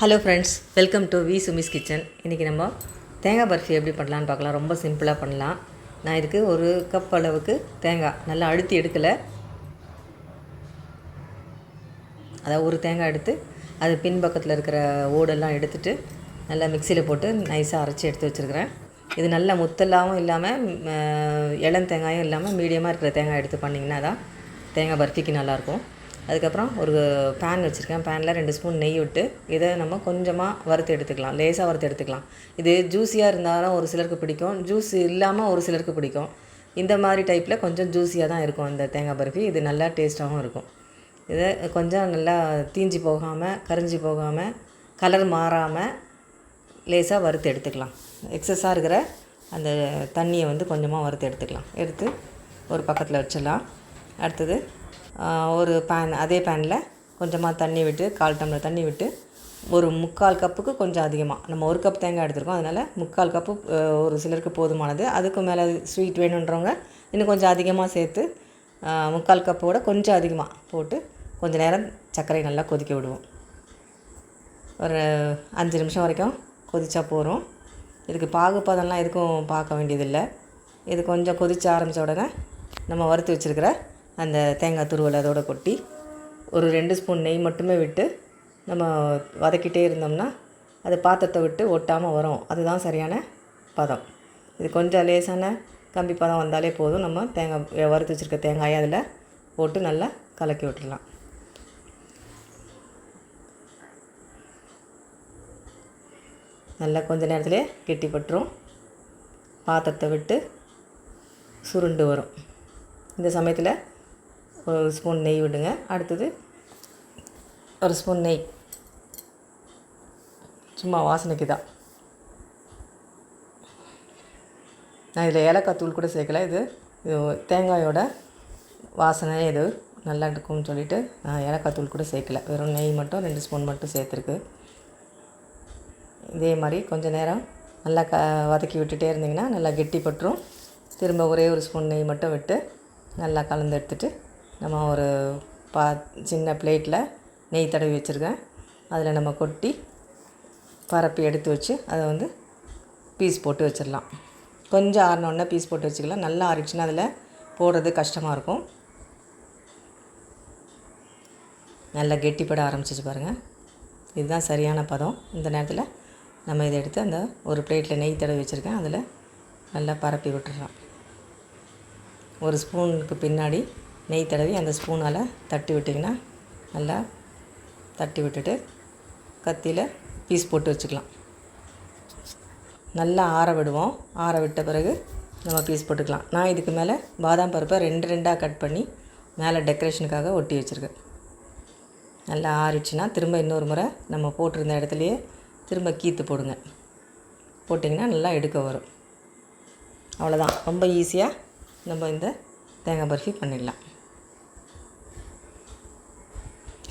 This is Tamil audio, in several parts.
Hello friends welcome to V Sumi's kitchen இன்றைக்கி நம்ம தேங்காய் பர்ஃபி எப்படி பண்ணலான்னு பார்க்கலாம். ரொம்ப சிம்பிளாக பண்ணலாம். நான் இதுக்கு ஒரு கப் அளவுக்கு தேங்காய் நல்லா அழுத்தி எடுக்கலை. அதாவது ஒரு தேங்காய் எடுத்து அது பின்பக்கத்தில் இருக்கிற ஓடெல்லாம் எடுத்துட்டு நல்லா மிக்சியில் போட்டு நைஸாக அரைச்சி எடுத்து வச்சுருக்கிறேன். இது நல்ல முத்தலாகவும் இல்லாமல் இளம் தேங்காயும் இல்லாமல் மீடியமாக இருக்கிற தேங்காய் எடுத்து பண்ணிங்கன்னா தான் தேங்காய் பர்ஃபிக்கு நல்லாயிருக்கும் அதுக்கப்புறம் ஒரு பேன் வச்சுருக்கேன். பேனில் ரெண்டு ஸ்பூன் நெய் விட்டு இதை நம்ம கொஞ்சமாக வறுத்து எடுத்துக்கலாம். லேசாக வறுத்து எடுத்துக்கலாம். இது ஜூஸியாக இருந்தாலும் ஒரு சிலருக்கு பிடிக்கும். ஜூஸ் இல்லாமல் ஒரு சிலருக்கு பிடிக்கும். இந்த மாதிரி டைப்பில் கொஞ்சம் ஜூஸியாக தான் இருக்கும் அந்த தேங்காய் பருஃபி இது நல்லா டேஸ்ட்டாகவும் இருக்கும். இதை கொஞ்சம் நல்லா தீஞ்சி போகாமல் கரிஞ்சி போகாமல் கலர் மாறாமல் லேசாக வறுத்து எடுத்துக்கலாம். எக்ஸஸாக இருக்கிற அந்த தண்ணியை வந்து கொஞ்சமாக வறுத்து எடுத்துக்கலாம். எடுத்து ஒரு பக்கத்தில் வச்சிடலாம். அடுத்தது ஒரு பேன் அதே பேனில் கொஞ்சமாக தண்ணி விட்டு கால் டம்ளர் தண்ணி விட்டு ஒரு முக்கால் கப்புக்கு கொஞ்சம் அதிகமாக நம்ம ஒரு கப் தேங்காய் எடுத்துருக்கோம். அதனால் முக்கால் கப்பு ஒரு சிலருக்கு போதுமானது. அதுக்கு மேலே ஸ்வீட் வேணுன்றவங்க இன்னும் கொஞ்சம் அதிகமாக சேர்த்து முக்கால் கப்போட கொஞ்சம் அதிகமாக போட்டு கொஞ்சம் நேரம் சர்க்கரை நல்லா கொதிக்க விடுவோம். ஒரு அஞ்சு நிமிஷம் வரைக்கும் கொதிச்சா போகிறோம் இதுக்கு பாகுப்பதம்லாம் எதுக்கும் பார்க்க வேண்டியதில்லை. இது கொஞ்சம் கொதிச்ச ஆரம்பித்த உடனே நம்ம வறுத்து வச்சுருக்கிற அந்த தேங்காய் துருவல் அதோட கொட்டி ஒரு ரெண்டு ஸ்பூன் நெய் மட்டுமே விட்டு நம்ம வதக்கிட்டே இருந்தோம்னா அது பாத்திரத்தை விட்டு ஒட்டாமல் வரும். அதுதான் சரியான பதம். இது கொஞ்சம் லேசான கம்பி பதம் வந்தாலே போதும். நம்ம தேங்காய் வறுத்து வச்சுருக்க தேங்காயை அதில் போட்டு நல்லா கலக்கி விட்டுடலாம். நல்லா கொஞ்ச நேரத்திலே கெட்டிப்பட்டுரும் பாத்திரத்தை விட்டு சுருண்டு வரும். இந்த சமயத்தில் ஒரு ஸ்பூன் நெய் விடுங்க. அடுத்தது ஒரு ஸ்பூன் நெய். சும்மா வாசனைக்கு தான். நான் இதில் ஏலக்காய் தூள் கூட சேர்க்கல. இது இது தேங்காயோட வாசனை இது நல்லா இருக்கும்னு சொல்லிவிட்டு நான் ஏலக்காய் தூள் கூட சேர்க்கல. வெறும் நெய் மட்டும் ரெண்டு ஸ்பூன் மட்டும் சேர்த்துருக்கு. இதே மாதிரி கொஞ்சம் நேரம் நல்லா க வதக்கி விட்டுட்டே இருந்திங்கன்னா நல்லா கெட்டிப்பட்டுரும் திரும்ப ஒரே ஒரு ஸ்பூன் நெய் மட்டும் விட்டு நல்லா கலந்து எடுத்துகிட்டு நம்ம ஒரு பா சின்ன பிளேட்டில் நெய் தடவி வச்சுருக்கேன். அதில் நம்ம கொட்டி பரப்பி எடுத்து வச்சு அதை வந்து பீஸ் போட்டு வச்சிடலாம். கொஞ்சம் ஆறினோடனே பீஸ் போட்டு வச்சுக்கலாம். நல்லா ஆறிடுச்சுன்னா அதில் போடுறது கஷ்டமாக இருக்கும். நல்லா கெட்டிப்பட ஆரம்பிச்சிச்சு பாருங்கள் இதுதான் சரியான பதம். இந்த நேரத்தில் நம்ம இதை எடுத்து அந்த ஒரு பிளேட்டில் நெய் தடவி வச்சுருக்கேன். அதில் நல்லா பரப்பி விட்டுறலாம் ஒரு ஸ்பூனுக்கு பின்னாடி நெய் தடவி அந்த ஸ்பூனால் தட்டி விட்டிங்கன்னா நல்லா தட்டி விட்டுட்டு கத்தியில் பீஸ் போட்டு வச்சுக்கலாம். நல்லா ஆற விடுவோம். ஆற விட்ட பிறகு நம்ம பீஸ் போட்டுக்கலாம். நான் இதுக்கு மேலே பாதாம் பருப்பை ரெண்டு ரெண்டாக கட் பண்ணி மேலே டெக்கரேஷனுக்காக ஒட்டி வச்சுருக்கேன். நல்லா ஆறிடுச்சுன்னா திரும்ப இன்னொரு முறை நம்ம போட்டிருந்த இடத்துலையே திரும்ப கீத்து போடுங்க. போட்டிங்கன்னா நல்லா எடுக்க வரும். அவ்வளோதான் ரொம்ப ஈஸியாக நம்ம இந்த தேங்காய் பர்ஃபி பண்ணிடலாம்.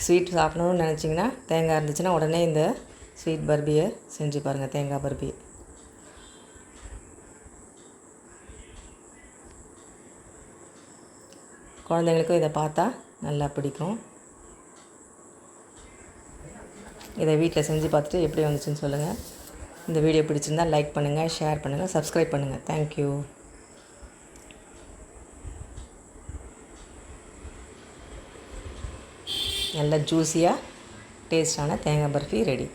ஸ்வீட் சாப்பிடணும்னு நினச்சிங்கன்னா தேங்காய் இருந்துச்சுன்னா உடனே இந்த ஸ்வீட் பர்பியை செஞ்சு பாருங்கள் தேங்காய் பர்பி. குழந்தைங்களுக்கும் இதை பார்த்தா நல்லா பிடிக்கும். இதை வீட்டில் செஞ்சு பார்த்துட்டு எப்படி வந்துச்சுன்னு சொல்லுங்கள் இந்த வீடியோ பிடிச்சிருந்தால் லைக் பண்ணுங்கள் ஷேர் பண்ணுங்கள் சப்ஸ்கிரைப் பண்ணுங்கள் தேங்க்யூ நல்ல ஜூஸியாக டேஸ்டான தேங்காய் பர்ஃபி ரெடி